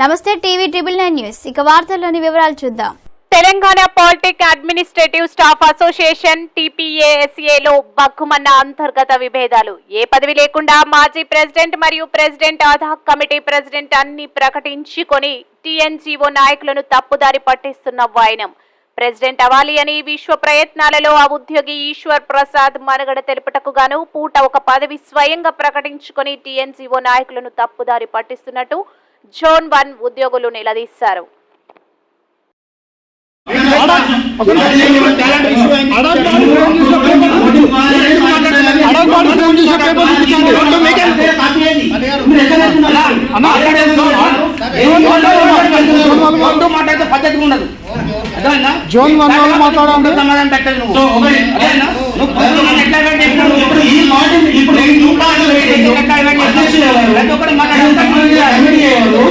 నమస్తే TV triple nine news. ఇక వార్తల్లోని వివరాలు చూద్దాం. Telangana politic administrative staff association టీపీఏఎస్ఏలో బగ్గుమన్న అంతర్గత విభేదాలు. ఏ పదవి లేకుండా మాజీ ప్రెసిడెంట్ మరియు ప్రెసిడెంట్ ఆధా కమిటీ ప్రెసిడెంట్ అన్ని ప్రకటించుకొని టీఎన్జీఓ నాయకులను తప్పుదారి పట్టిస్తున్న వాయనం ప్రెసిడెంట్ అవ్వాలి అని విశ్వ ప్రయత్నాలలో ఆ ఉద్యోగి ఈశ్వర్ ప్రసాద్ మనుగడ తెలుపుటకు గాను పూట ఒక పదవి స్వయంగా ప్రకటించుకొని టీఎన్జీఓ నాయకులను తప్పుదారి పట్టిస్తున్నట్టు జోన్ వన్ ఉద్యోగులు నిలదీశారు? జోన్ వన్ వాళ్ళు మాట్లాడండి. సమాధానం పెట్టదు నువ్వు